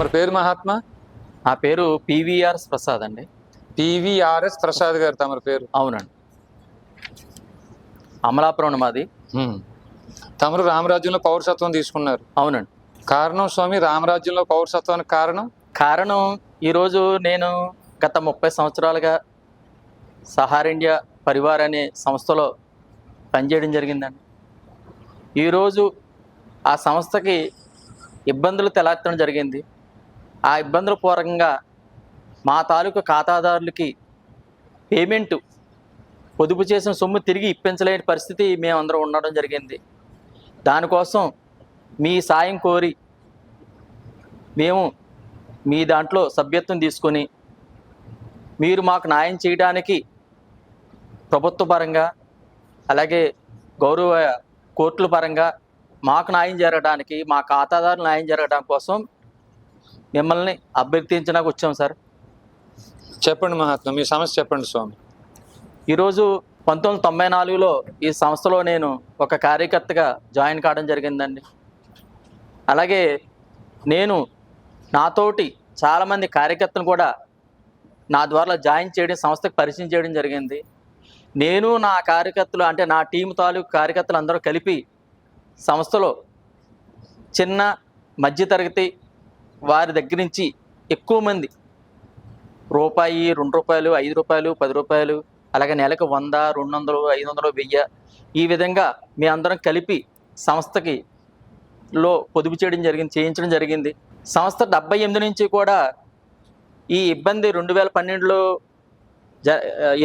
తమరి పేరు మహాత్మా? నా పేరు పివిఆర్ ప్రసాద్ అండి. పివిఆర్ఎస్ ప్రసాద్ గారు తమరి పేరు? అవునండి. అమలాపురం మాది. తమరు రామరాజ్యంలో పౌరసత్వం తీసుకున్నారు. అవునండి. కారణం స్వామి రామరాజ్యంలో పౌరసత్వానికి కారణం? కారణం ఈరోజు నేను గత ముప్పై సంవత్సరాలుగా సహార్ ఇండియా పరివార్ అనే సంస్థలో పనిచేయడం జరిగిందండి. ఈరోజు ఆ సంస్థకి ఇబ్బందులు తెలెత్తడం జరిగింది. ఆ ఇబ్బందుల పూర్వకంగా మా తాలూకు ఖాతాదారులకి పేమెంట్ పొదుపు చేసిన సొమ్ము తిరిగి ఇప్పించలేని పరిస్థితి మేమందరం ఉండడం జరిగింది. దానికోసం మీ సాయం కోరి మేము మీ దాంట్లో సభ్యత్వం తీసుకొని మీరు మాకు న్యాయం చేయడానికి ప్రభుత్వ పరంగా అలాగే గౌరవ కోర్టుల పరంగా మాకు న్యాయం జరగడానికి మా ఖాతాదారులు న్యాయం జరగడం కోసం మిమ్మల్ని అభ్యర్థించడానికి వచ్చాం సార్. చెప్పండి మహాత్మా మీ సమస్య చెప్పండి స్వామి. ఈరోజు పంతొమ్మిది వందల తొంభై నాలుగులో ఈ సంస్థలో నేను ఒక కార్యకర్తగా జాయిన్ కావడం జరిగిందండి. అలాగే నేను నాతోటి చాలామంది కార్యకర్తలు కూడా నా ద్వారా జాయిన్ చేయడం సంస్థకు పరిచయం చేయడం జరిగింది. నేను నా కార్యకర్తలు అంటే నా టీం తాలూకు కార్యకర్తలు అందరూ కలిపి సంస్థలో చిన్న మధ్యతరగతి వారి దగ్గర నుంచి ఎక్కువ మంది రూపాయి రెండు రూపాయలు ఐదు రూపాయలు పది రూపాయలు అలాగే నెలకు వంద రెండు వందలు ఐదు వందలు వెయ్యి ఈ విధంగా మీ అందరం కలిపి సంస్థకి లో పొదుపు చేయడం జరిగింది చేయించడం జరిగింది. సంస్థ డెబ్బై ఎనిమిది నుంచి కూడా ఈ ఇబ్బంది రెండు వేల పన్నెండులో జ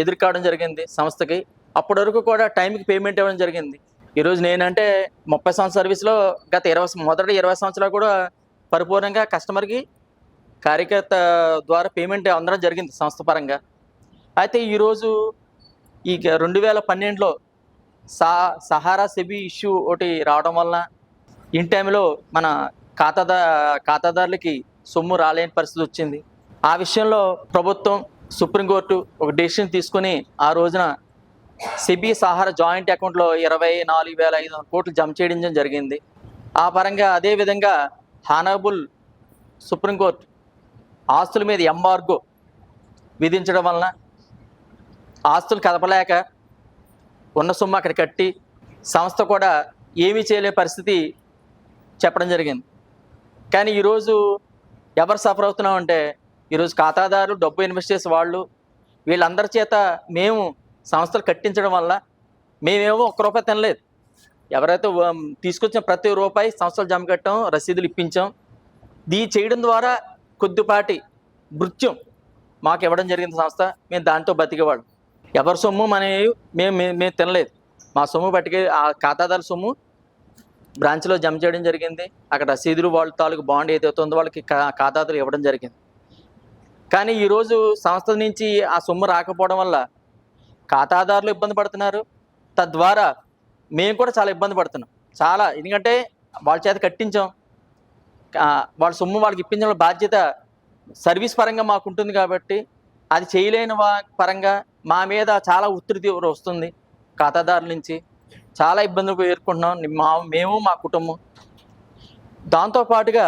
ఎదుర్కోవడం జరిగింది సంస్థకి. అప్పటి వరకు కూడా టైంకి పేమెంట్ ఇవ్వడం జరిగింది. ఈరోజు నేనంటే ముప్పై సంవత్సరాల సర్వీస్లో గత ఇరవై మొదటి ఇరవై సంవత్సరాలు కూడా పరిపూర్ణంగా కస్టమర్కి కార్యకర్త ద్వారా పేమెంట్ అందడం జరిగింది సంస్థ పరంగా. అయితే ఈరోజు ఈ రెండు వేల పన్నెండులో సా సహారా సెబీ ఇష్యూ ఒకటి రావడం వలన ఇన్ టైంలో మన ఖాతాదా ఖాతాదారులకి సొమ్ము రాలేని పరిస్థితి వచ్చింది. ఆ విషయంలో ప్రభుత్వం సుప్రీంకోర్టు ఒక డెసిషన్ తీసుకుని ఆ రోజున సెబీ సహారా జాయింట్ అకౌంట్లో ఇరవై నాలుగు వేల ఐదు వందల కోట్లు జమ చేయడం జరిగింది. ఆ పరంగా అదేవిధంగా హానబుల్ సుప్రీంకోర్టు ఆస్తుల మీద ఎంబార్గో విధించడం వలన ఆస్తులు కదపలేక ఉన్న సొమ్ము అక్కడ కట్టి సంస్థ కూడా ఏమీ చేయలే పరిస్థితి చెప్పడం జరిగింది. కానీ ఈరోజు ఎవరు సఫర్ అవుతున్నాం అంటే ఈరోజు ఖాతాదారులు డబ్బు ఇన్వెస్ట్ చేసే వాళ్ళు వీళ్ళందరి చేత మేము సంస్థలు కట్టించడం వల్ల మేమేమో ఒక్క రూపాయి తినలేదు. ఎవరైతే తీసుకొచ్చిన ప్రతి రూపాయి సంస్థలు జమ కట్టాం రసీదులు ఇప్పించాం. దీ చేయడం ద్వారా కొద్దిపాటి భృత్యం మాకు ఇవ్వడం జరిగింది సంస్థ. మేము దాంతో బతికేవాళ్ళం. ఎవరి సొమ్ము మన మేము మేము మేము తినలేదు. మా సొమ్ము పట్టుకే ఆ ఖాతాదారు సొమ్ము బ్రాంచ్లో జమ చేయడం జరిగింది. అక్కడ రసీదులు వాళ్ళ తాలూకు బాండ్ ఏదైతే ఉందో వాళ్ళకి ఖాతాదారులు ఇవ్వడం జరిగింది. కానీ ఈరోజు సంస్థ నుంచి ఆ సొమ్ము రాకపోవడం వల్ల ఖాతాదారులు ఇబ్బంది పడుతున్నారు. తద్వారా మేము కూడా చాలా ఇబ్బంది పడుతున్నాం. చాలా ఎందుకంటే వాళ్ళ చేత కట్టించాం. వాళ్ళ సొమ్ము వాళ్ళకి ఇప్పించడం బాధ్యత సర్వీస్ పరంగా మాకు ఉంటుంది కాబట్టి అది చేయలేని వా పరంగా మా మీద చాలా ఒత్తిడి వస్తుంది. ఖాతాదారుల నుంచి చాలా ఇబ్బందులు ఎదుర్కొంటున్నాం. మా మేము మా కుటుంబం. దాంతోపాటుగా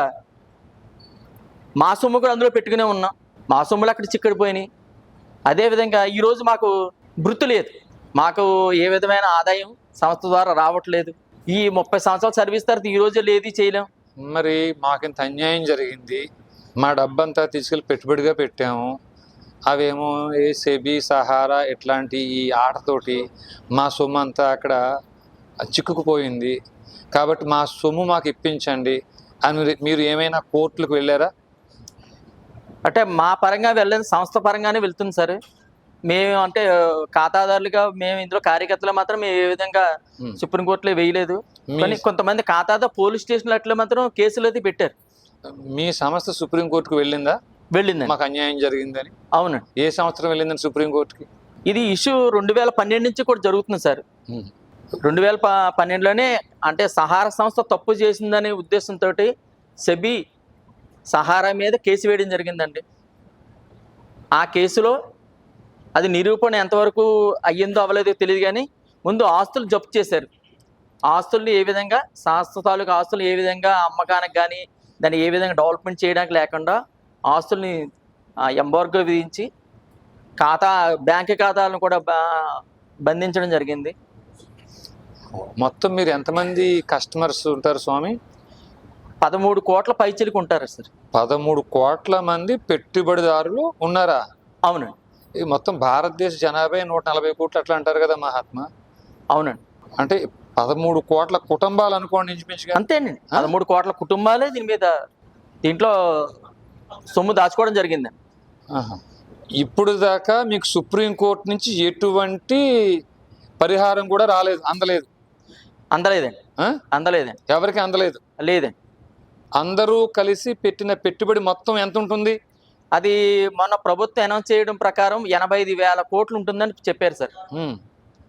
మా సొమ్ము కూడా అందులో పెట్టుకునే ఉన్నాం. మా సొమ్ములు అక్కడ చిక్కడిపోయినాయి. అదేవిధంగా ఈరోజు మాకు వృత్తి లేదు. మాకు ఏ విధమైన ఆదాయం సంస్థ ద్వారా రావట్లేదు. ఈ ముప్పై సంవత్సరాల సర్వీస్ తర్వాత ఈ రోజు లేదు చేయలేం. మరి మాకింత అన్యాయం జరిగింది. మా డబ్బంతా తీసుకెళ్ళి పెట్టుబడిగా పెట్టాము. అవేమో ఏ సెబీ సహారా ఇట్లాంటి ఈ ఆటతోటి మా సొమ్ము అంతా అక్కడ చిక్కుకుపోయింది. కాబట్టి మా సొమ్ము మాకు ఇప్పించండి అని మీరు- మీరు ఏమైనా కోర్టులకు వెళ్ళారా? అంటే మా పరంగా వెళ్ళని సంస్థ పరంగానే వెళ్తుంది సార్. మేము అంటే ఖాతాదారులుగా మేము ఇందులో కార్యకర్తలు మాత్రం మేము ఏ విధంగా. సుప్రీంకోర్టులో వేయలేదు. కానీ కొంతమంది ఖాతాదారు పోలీస్ స్టేషన్లు అట్లా మాత్రం కేసులు అయితే పెట్టారు. మీ సంస్థ సుప్రీంకోర్టుకు వెళ్ళిందా? వెళ్ళిందండి. మాకు అన్యాయం జరిగిందని? అవునండి. ఏ సంవత్సరం వెళ్ళిందని సుప్రీంకోర్టుకి ఇది ఇష్యూ రెండు వేల పన్నెండు నుంచి కూడా జరుగుతుంది సార్. రెండు వేల పన్నెండులోనే అంటే సహారా సంస్థ తప్పు చేసిందనే ఉద్దేశంతో సెబీ సహారా మీద కేసు వేయడం జరిగిందండి. ఆ కేసులో అది నిరూపణ ఎంతవరకు అయ్యిందో అవ్వలేదో తెలియదు కానీ ముందు ఆస్తులు జప్తు చేశారు. ఆస్తుల్ని ఏ విధంగా సంస్థ తాలూకు ఆస్తులు ఏ విధంగా అమ్మకానికి కానీ దాన్ని ఏ విధంగా డెవలప్మెంట్ చేయడానికి లేకుండా ఆస్తుల్ని ఎంబార్గో విధించి ఖాతా బ్యాంక్ ఖాతాలను కూడా బా- బంధించడం జరిగింది. మొత్తం మీరు ఎంతమంది కస్టమర్స్ ఉంటారు స్వామి? పదమూడు కోట్ల పైచిలకు ఉంటారు సార్. పదమూడు కోట్ల మంది పెట్టుబడిదారులు ఉన్నారా? అవునండి. ఈ మొత్తం భారతదేశ జనాభా నూట నలభై కోట్లు అట్లా అంటారు కదా మహాత్మా. అవునండి. అంటే పదమూడు కోట్ల కుటుంబాలు అనుకోండి ఇంచుమించుగా. అంతేనండి. పదమూడు కోట్ల కుటుంబాలే దీని మీద దీంట్లో సొమ్ము దాచుకోవడం జరిగిందండి ఆహా. ఇప్పుడు దాకా మీకు సుప్రీంకోర్టు నుంచి ఎటువంటి పరిహారం కూడా రాలేదు అందలేదు. అందలేదండి? అందలేదండి. ఎవరికి అందలేదు? లేదండి. అందరూ కలిసి పెట్టిన పెట్టుబడి మొత్తం ఎంత ఉంటుంది? అది మొన్న ప్రభుత్వం అనౌన్స్ చేయడం ప్రకారం ఎనభై ఐదు వేల కోట్లు ఉంటుందని చెప్పారు సార్.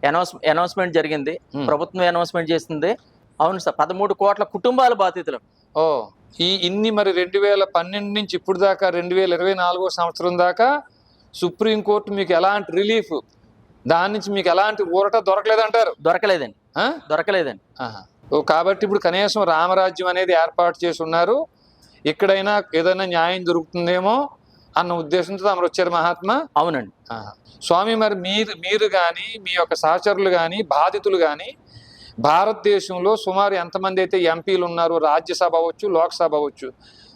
అనౌన్స్ అనౌన్స్మెంట్ జరిగింది. ప్రభుత్వం అనౌన్స్మెంట్ చేసింది. అవును సార్ పదమూడు కోట్ల కుటుంబాల బాధితులు. ఓ ఈ ఇన్ని మరి రెండు వేల పన్నెండు నుంచి ఇప్పుడు దాకా రెండు వేల ఇరవై నాలుగో సంవత్సరం దాకా సుప్రీంకోర్టు మీకు ఎలాంటి రిలీఫ్ దాని నుంచి మీకు ఎలాంటి ఊరట దొరకలేదంటారు? దొరకలేదండి? దొరకలేదండి. కాబట్టి ఇప్పుడు కనీసం రామరాజ్యం అనేది ఏర్పాటు చేసి ఉన్నారు. ఇక్కడైనా ఏదైనా న్యాయం దొరుకుతుందేమో అన్న ఉద్దేశంతో తమరు వచ్చారు మహాత్మా? అవునండి. స్వామి మరి మీరు మీరు కానీ మీ యొక్క సహచరులు కానీ బాధితులు కానీ భారతదేశంలో సుమారు ఎంతమంది అయితే ఎంపీలు ఉన్నారు రాజ్యసభ అవ్వచ్చు లోక్సభ అవ్వచ్చు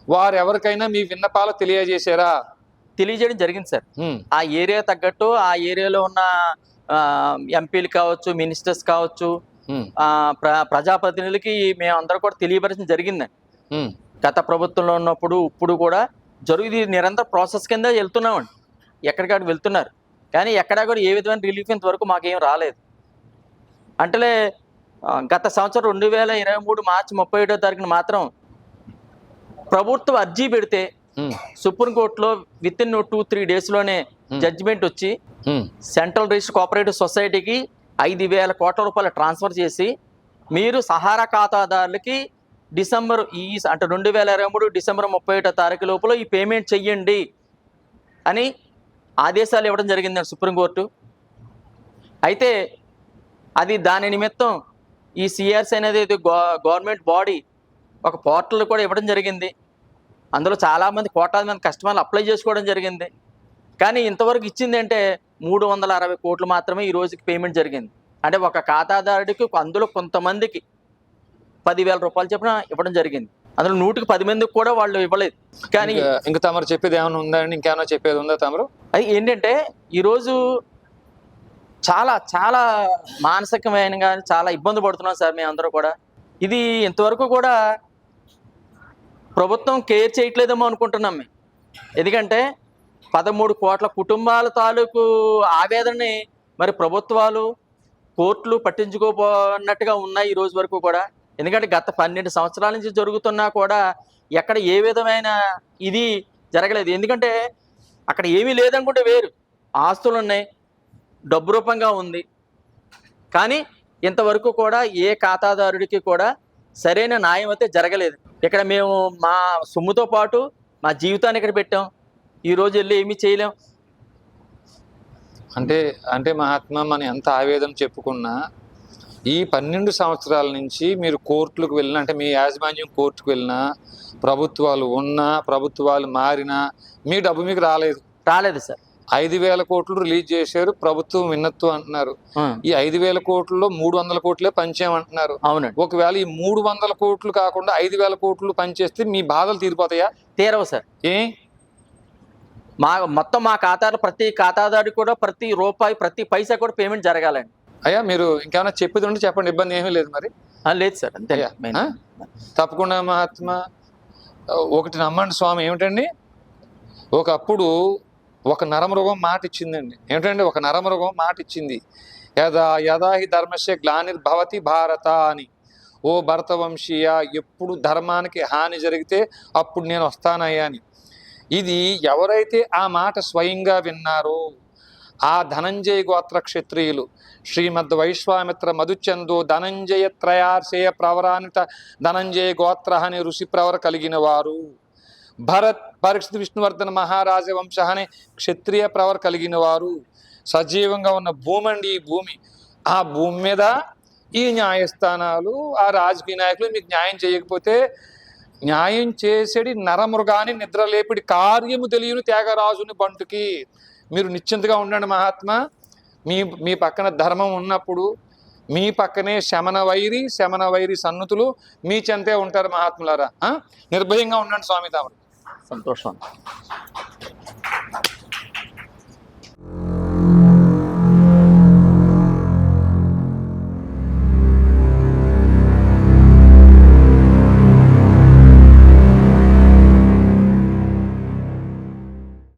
వారు ఎవరికైనా మీ విన్నపాలు తెలియజేశారా? తెలియజేయడం జరిగింది సార్. ఆ ఏరియా తగ్గట్టు ఆ ఏరియాలో ఉన్న ఎంపీలు కావచ్చు మినిస్టర్స్ కావచ్చు ప్ర ప్రజాప్రతినిధులకి మేము అందరూ కూడా తెలియపరచడం జరిగిందండి. గత ప్రభుత్వంలో ఉన్నప్పుడు ఇప్పుడు కూడా జరుగు ఇది నిరంతర ప్రాసెస్ కింద వెళ్తున్నామండి. ఎక్కడికాడికి వెళ్తున్నారు. కానీ ఎక్కడా కూడా ఏ విధమైన రిలీఫ్ ఇంతవరకు మాకేం రాలేదు. అంటే గత సంవత్సరం రెండు వేల ఇరవై మూడు మార్చి ముప్పై ఒకటో తారీఖున మాత్రం ప్రభుత్వం అర్జీ పెడితే సుప్రీంకోర్టులో విత్ ఇన్ టూ త్రీ డేస్లోనే జడ్జిమెంట్ వచ్చి సెంట్రల్ రిజిస్టర్ కోఆపరేటివ్ సొసైటీకి ఐదు వేల కోట్ల రూపాయలు ట్రాన్స్ఫర్ చేసి మీరు సహారా ఖాతాదారులకి డిసెంబర్ ఈ అంటే రెండు వేల ఇరవై మూడు డిసెంబర్ ముప్పై ఒకటో తారీఖు లోపల ఈ పేమెంట్ చెయ్యండి అని ఆదేశాలు ఇవ్వడం జరిగిందండి సుప్రీంకోర్టు అయితే అది దాని నిమిత్తం ఈ సిఆర్సీ అనేది గవర్నమెంట్ బాడీ ఒక పోర్టల్ కూడా ఇవ్వడం జరిగింది. అందులో చాలామంది కోట్లాది మంది కస్టమర్లు అప్లై చేసుకోవడం జరిగింది. కానీ ఇంతవరకు ఇచ్చింది అంటే మూడు వందల అరవై కోట్లు మాత్రమే ఈ రోజుకి పేమెంట్ జరిగింది. అంటే ఒక ఖాతాదారుడికి అందులో కొంతమందికి పదివేల రూపాయలు చొప్పున ఇవ్వడం జరిగింది. అందులో నూటికి పది మందికి కూడా వాళ్ళు ఇవ్వలేదు. కానీ ఇంకా తమరు చెప్పేది ఏమైనా ఉందా అండి? ఇంకేమైనా చెప్పేది ఉందా తమరు? అది ఏంటంటే ఈరోజు చాలా చాలా మానసికమైన కానీ చాలా ఇబ్బంది పడుతున్నాం సార్ మేమందరూ కూడా. ఇది ఇంతవరకు కూడా ప్రభుత్వం కేర్ చేయట్లేదేమో అనుకుంటున్నాం మేము. ఎందుకంటే పదమూడు కోట్ల కుటుంబాల తాలూకు ఆవేదనని మరి ప్రభుత్వాలు కోర్టులు పట్టించుకోపోన్నట్టుగా ఉన్నాయి ఈ రోజు వరకు కూడా. ఎందుకంటే గత పన్నెండు సంవత్సరాల నుంచి జరుగుతున్నా కూడా ఎక్కడ ఏ విధమైన ఇది జరగలేదు. ఎందుకంటే అక్కడ ఏమీ లేదనుకుంటే వేరు. ఆస్తులు ఉన్నాయి డబ్బు రూపంగా ఉంది. కానీ ఇంతవరకు కూడా ఏ ఖాతాదారుడికి కూడా సరైన న్యాయం అయితే జరగలేదు. ఇక్కడ మేము మా సొమ్ముతో పాటు మా జీవితాన్ని ఇక్కడ పెట్టాం. ఈ రోజు వెళ్ళి ఏమీ చేయలేం. అంటే అంటే మహాత్మా మనం ఎంత ఆవేదన చెప్పుకున్నా ఈ పన్నెండు సంవత్సరాల నుంచి మీరు కోర్టులకు వెళ్ళినా అంటే మీ యాజమాన్యం కోర్టుకు వెళ్ళినా ప్రభుత్వాలు ఉన్నా ప్రభుత్వాలు మారినా మీ డబ్బు మీకు రాలేదు. రాలేదు సార్. ఐదు వేల కోట్లు రిలీజ్ చేశారు ప్రభుత్వం విన్నత్తు అంటున్నారు. ఈ ఐదు వేల కోట్లలో మూడు వందల కోట్లే పంచామంటున్నారు అవునండి. ఒకవేళ ఈ మూడు వందల కోట్లు కాకుండా ఐదు వేల కోట్లు పనిచేస్తే మీ బాధలు తీరిపోతాయా? తీరవు సార్. ఏ? మా మొత్తం మా ఖాతాలో ప్రతి ఖాతాదారుడికి కూడా ప్రతి రూపాయి ప్రతి పైసా కూడా పేమెంట్ జరగాలండి. అయ్యా మీరు ఇంకేమైనా చెప్పేది ఉంటే చెప్పండి ఇబ్బంది ఏమీ లేదు మరి. లేదు సార్ అంతే? తప్పకుండా మహాత్మా ఒకటి నమ్మండి స్వామి ఏమిటండి? ఒకప్పుడు ఒక నరమృగం మాట ఇచ్చిందండి. ఏమిటండి? ఒక నరమృగం మాట ఇచ్చింది. యదా యదా హి ధర్మస్య గ్లానిర్భవతి భారత అని. ఓ భరతవంశీయ ఎప్పుడు ధర్మానికి హాని జరిగితే అప్పుడు నేను వస్తానయ్యా అని. ఇది ఎవరైతే ఆ మాట స్వయంగా విన్నారో ఆ ధనంజయ గోత్ర క్షత్రియులు. శ్రీమద్ వైశ్వామిత్ర మధుచందు ధనంజయ త్రయాశయ ప్రవరానిత ధనంజయ గోత్ర అనే ఋషి ప్రవర కలిగిన వారు. భరత్ పరీక్షిత్ విష్ణువర్ధన మహారాజ వంశ అనే క్షత్రియ ప్రవర కలిగిన వారు. సజీవంగా ఉన్న భూమి అండి ఈ భూమి. ఆ భూమి మీద ఈ న్యాయస్థానాలు ఆ రాజకీయ నాయకులు మీకు న్యాయం చేయకపోతే న్యాయం చేసేడి నరమృగాని నిద్రలేపిడి కార్యము తెలియని త్యాగరాజుని బంటుకి. మీరు నిశ్చింతగా ఉండండి మహాత్మా. మీ మీ పక్కన ధర్మం ఉన్నప్పుడు మీ పక్కనే శమన వైరి శమన వైరి సన్నుతులు మీ చెంతే ఉంటారు మహాత్ములారా. నిర్భయంగా ఉండండి స్వామి తాము సంతోషం.